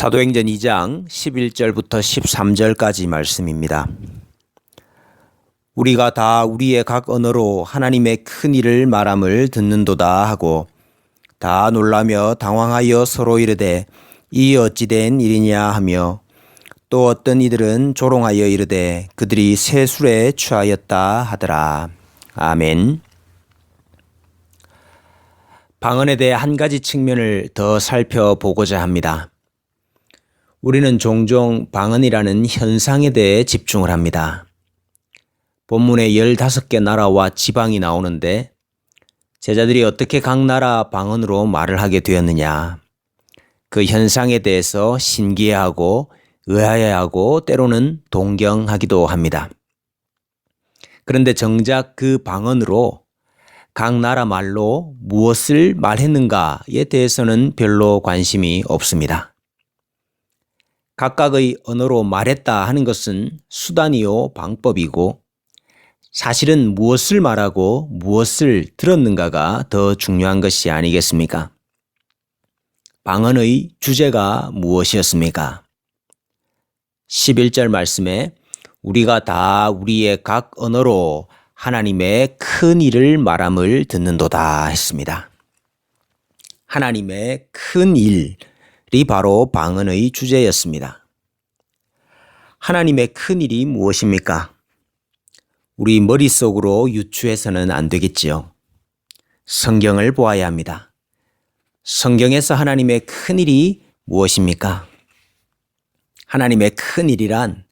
사도행전 2장 11절부터 13절까지 말씀입니다. 우리가 다 우리의 각 언어로 하나님의 큰 일을 말함을 듣는도다 하고 다 놀라며 당황하여 서로 이르되 이 어찌 된 일이냐 하며 또 어떤 이들은 조롱하여 이르되 그들이 새 술에 취하였다 하더라. 아멘. 방언에 대해 한 가지 측면을 더 살펴보고자 합니다. 우리는 종종 방언이라는 현상에 대해 집중을 합니다. 본문에 15개 나라와 지방이 나오는데 제자들이 어떻게 각 나라 방언으로 말을 하게 되었느냐. 그 현상에 대해서 신기해하고 의아해하고 때로는 동경하기도 합니다. 그런데 정작 그 방언으로 각 나라 말로 무엇을 말했는가에 대해서는 별로 관심이 없습니다. 각각의 언어로 말했다 하는 것은 수단이요 방법이고 사실은 무엇을 말하고 무엇을 들었는가가 더 중요한 것이 아니겠습니까? 방언의 주제가 무엇이었습니까? 11절 말씀에 우리가 다 우리의 각 언어로 하나님의 큰 일을 말함을 듣는도다 했습니다. 하나님의 큰 일이 바로 방언의 주제였습니다. 하나님의 큰 일이 무엇입니까? 우리 머릿속으로 유추해서는 안 되겠지요. 성경을 보아야 합니다. 성경에서 하나님의 큰 일이 무엇입니까? 하나님의 큰 일이란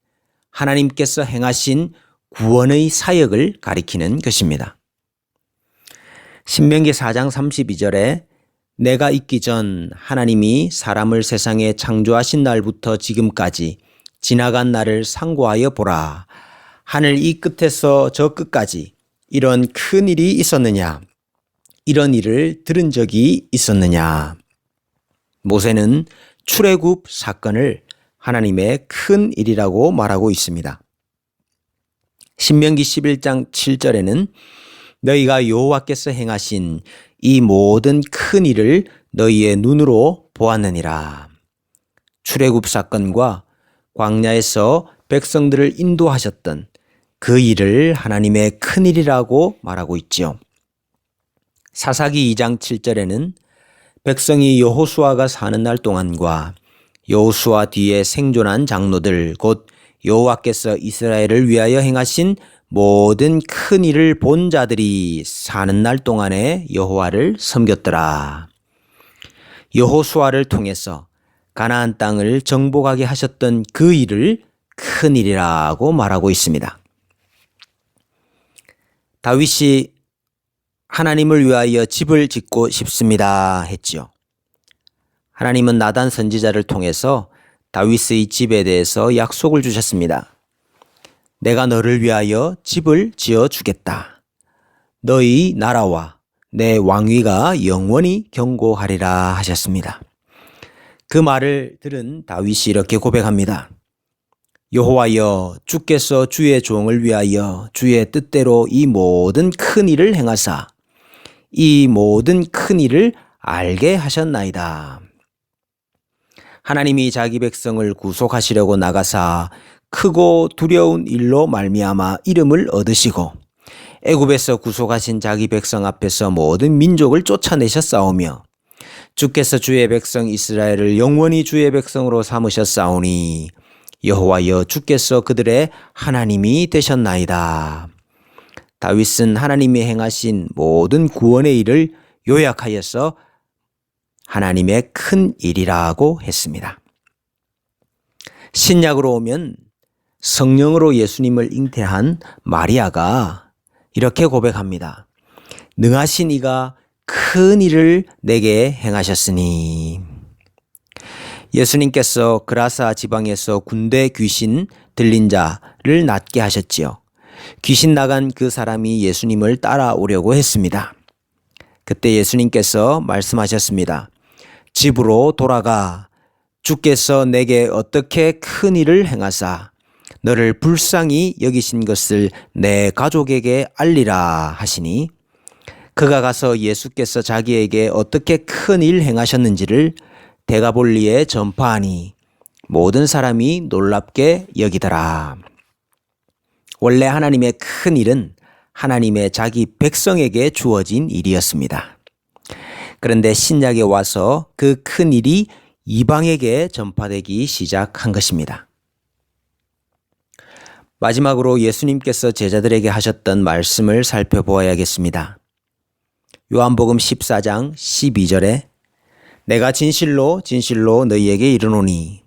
하나님께서 행하신 구원의 사역을 가리키는 것입니다. 신명기 4장 32절에 내가 있기 전 하나님이 사람을 세상에 창조하신 날부터 지금까지 지나간 날을 상고하여 보라. 하늘 이 끝에서 저 끝까지 이런 큰 일이 있었느냐? 이런 일을 들은 적이 있었느냐? 모세는 출애굽 사건을 하나님의 큰 일이라고 말하고 있습니다. 신명기 11장 7절에는 너희가 여호와께서 행하신 이 모든 큰 일을 너희의 눈으로 보았느니라. 출애굽 사건과 광야에서 백성들을 인도하셨던 그 일을 하나님의 큰 일이라고 말하고 있지요. 사사기 2장 7절에는 백성이 여호수아가 사는 날 동안과 여호수아 뒤에 생존한 장로들 곧 여호와께서 이스라엘을 위하여 행하신 모든 큰 일을 본 자들이 사는 날 동안에 여호와를 섬겼더라. 여호수아를 통해서 가나안 땅을 정복하게 하셨던 그 일을 큰 일이라고 말하고 있습니다. 다윗이 하나님을 위하여 집을 짓고 싶습니다 했지요. 하나님은 나단 선지자를 통해서 다윗의 집에 대해서 약속을 주셨습니다. 내가 너를 위하여 집을 지어 주겠다. 너희 나라와 내 왕위가 영원히 경고하리라 하셨습니다. 그 말을 들은 다윗이 이렇게 고백합니다. 여호와여 주께서 주의 종을 위하여 주의 뜻대로 이 모든 큰 일을 행하사 이 모든 큰 일을 알게 하셨나이다. 하나님이 자기 백성을 구속하시려고 나가사 크고 두려운 일로 말미암아 이름을 얻으시고 애굽에서 구속하신 자기 백성 앞에서 모든 민족을 쫓아내셨사오며 주께서 주의 백성 이스라엘을 영원히 주의 백성으로 삼으셨사오니 여호와여 주께서 그들의 하나님이 되셨나이다. 다윗은 하나님이 행하신 모든 구원의 일을 요약하여서 하나님의 큰 일이라고 했습니다. 신약으로 오면 성령으로 예수님을 잉태한 마리아가 이렇게 고백합니다. 능하신 이가 큰 일을 내게 행하셨으니 예수님께서 그라사 지방에서 군대 귀신 들린 자를 낫게 하셨지요. 귀신 나간 그 사람이 예수님을 따라오려고 했습니다. 그때 예수님께서 말씀하셨습니다. 집으로 돌아가 주께서 내게 어떻게 큰 일을 행하사 너를 불쌍히 여기신 것을 내 가족에게 알리라 하시니 그가 가서 예수께서 자기에게 어떻게 큰 일 행하셨는지를 대가볼리에 전파하니 모든 사람이 놀랍게 여기더라. 원래 하나님의 큰 일은 하나님의 자기 백성에게 주어진 일이었습니다. 그런데 신약에 와서 그 큰 일이 이방에게 전파되기 시작한 것입니다. 마지막으로 예수님께서 제자들에게 하셨던 말씀을 살펴보아야겠습니다. 요한복음 14장 12절에 내가 진실로 진실로 너희에게 이르노니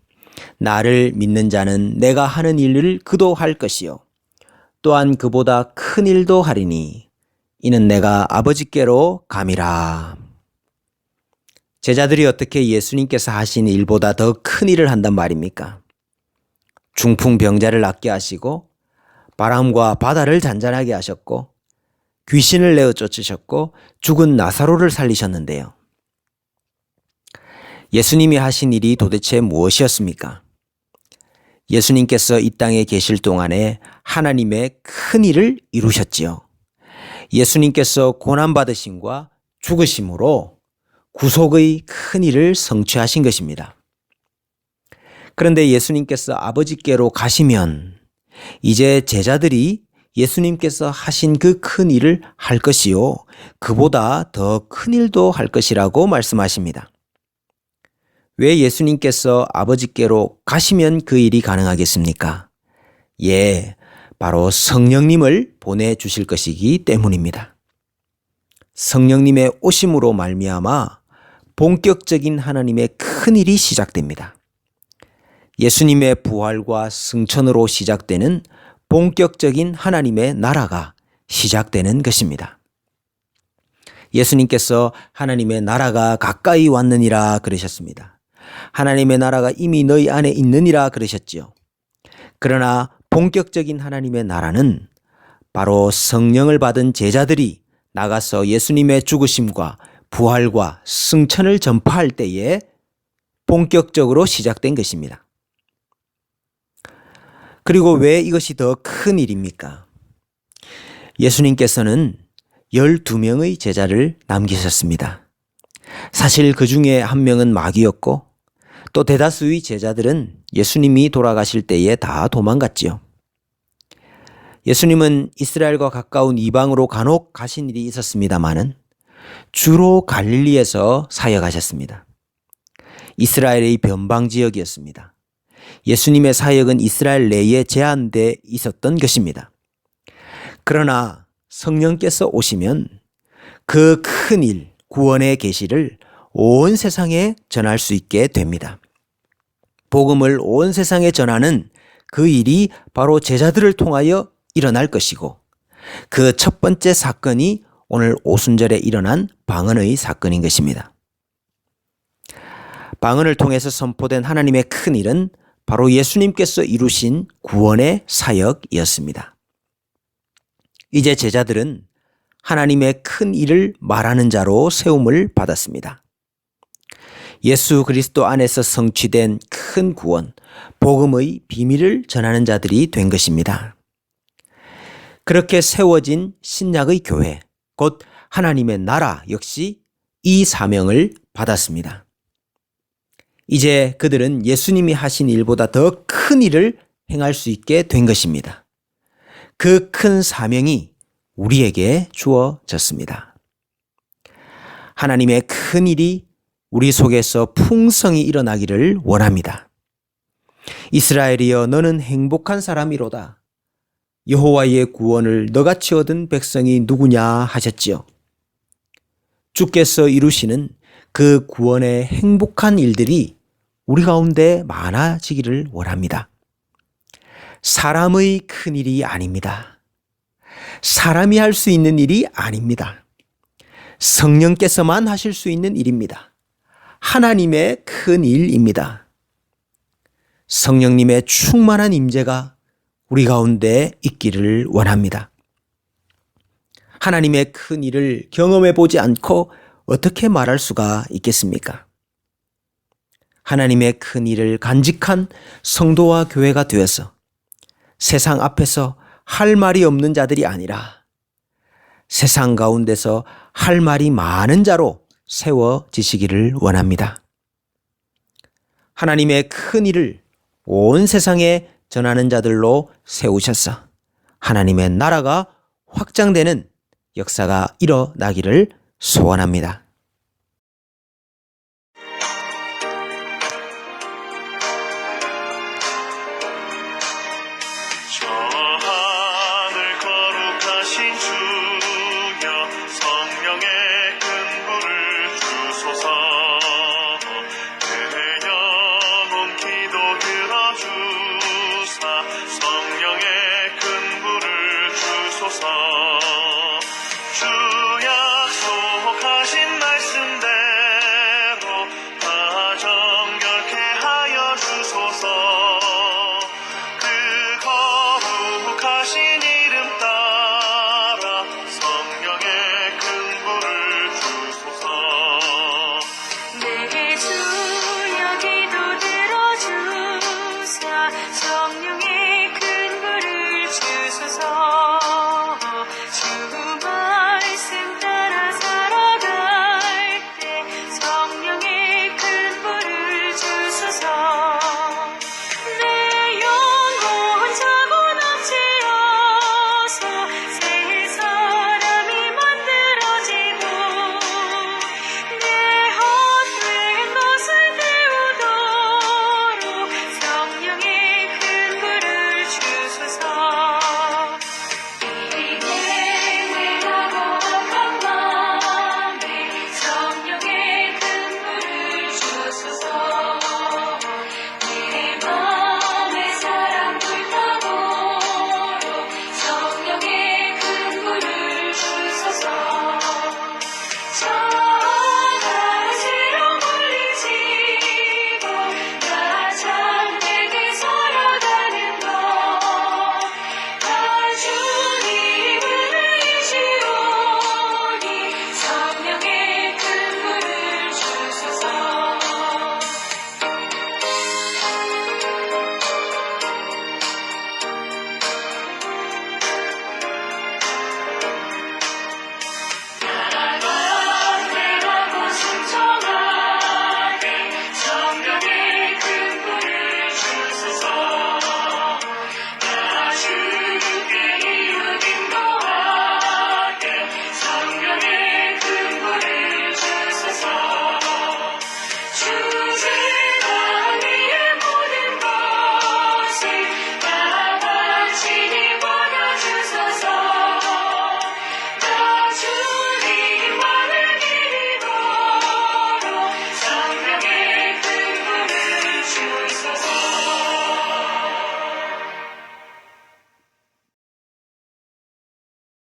나를 믿는 자는 내가 하는 일을 그도 할 것이요 또한 그보다 큰 일도 하리니 이는 내가 아버지께로 감이라. 제자들이 어떻게 예수님께서 하신 일보다 더 큰 일을 한단 말입니까? 중풍병자를 낫게 하시고 바람과 바다를 잔잔하게 하셨고 귀신을 내어 쫓으셨고 죽은 나사로를 살리셨는데요. 예수님이 하신 일이 도대체 무엇이었습니까? 예수님께서 이 땅에 계실 동안에 하나님의 큰 일을 이루셨지요. 예수님께서 고난받으심과 죽으심으로 구속의 큰 일을 성취하신 것입니다. 그런데 예수님께서 아버지께로 가시면 이제 제자들이 예수님께서 하신 그 큰 일을 할 것이요. 그보다 더 큰 일도 할 것이라고 말씀하십니다. 왜 예수님께서 아버지께로 가시면 그 일이 가능하겠습니까? 예, 바로 성령님을 보내주실 것이기 때문입니다. 성령님의 오심으로 말미암아 본격적인 하나님의 큰 일이 시작됩니다. 예수님의 부활과 승천으로 시작되는 본격적인 하나님의 나라가 시작되는 것입니다. 예수님께서 하나님의 나라가 가까이 왔느니라 그러셨습니다. 하나님의 나라가 이미 너희 안에 있느니라 그러셨지요. 그러나 본격적인 하나님의 나라는 바로 성령을 받은 제자들이 나가서 예수님의 죽으심과 부활과 승천을 전파할 때에 본격적으로 시작된 것입니다. 그리고 왜 이것이 더 큰 일입니까? 예수님께서는 12명의 제자를 남기셨습니다. 사실 그 중에 한 명은 마귀였고 또 대다수의 제자들은 예수님이 돌아가실 때에 다 도망갔지요. 예수님은 이스라엘과 가까운 이방으로 간혹 가신 일이 있었습니다마는 주로 갈릴리에서 사역하셨습니다. 이스라엘의 변방 지역이었습니다. 예수님의 사역은 이스라엘 내에 제한돼 있었던 것입니다. 그러나 성령께서 오시면 그 큰 일, 구원의 계시를 온 세상에 전할 수 있게 됩니다. 복음을 온 세상에 전하는 그 일이 바로 제자들을 통하여 일어날 것이고 그 첫 번째 사건이 오늘 오순절에 일어난 방언의 사건인 것입니다. 방언을 통해서 선포된 하나님의 큰 일은 바로 예수님께서 이루신 구원의 사역이었습니다. 이제 제자들은 하나님의 큰 일을 말하는 자로 세움을 받았습니다. 예수 그리스도 안에서 성취된 큰 구원, 복음의 비밀을 전하는 자들이 된 것입니다. 그렇게 세워진 신약의 교회, 곧 하나님의 나라 역시 이 사명을 받았습니다. 이제 그들은 예수님이 하신 일보다 더 큰 일을 행할 수 있게 된 것입니다. 그 큰 사명이 우리에게 주어졌습니다. 하나님의 큰 일이 우리 속에서 풍성히 일어나기를 원합니다. 이스라엘이여 너는 행복한 사람이로다. 여호와의 구원을 너같이 얻은 백성이 누구냐 하셨지요. 주께서 이루시는 그 구원의 행복한 일들이 우리 가운데 많아지기를 원합니다. 사람의 큰 일이 아닙니다. 사람이 할 수 있는 일이 아닙니다. 성령께서만 하실 수 있는 일입니다. 하나님의 큰 일입니다. 성령님의 충만한 임재가 우리 가운데 있기를 원합니다. 하나님의 큰 일을 경험해 보지 않고 어떻게 말할 수가 있겠습니까? 하나님의 큰 일을 간직한 성도와 교회가 되어서 세상 앞에서 할 말이 없는 자들이 아니라 세상 가운데서 할 말이 많은 자로 세워지시기를 원합니다. 하나님의 큰 일을 온 세상에 전하는 자들로 세우셔서 하나님의 나라가 확장되는 역사가 일어나기를 소원합니다.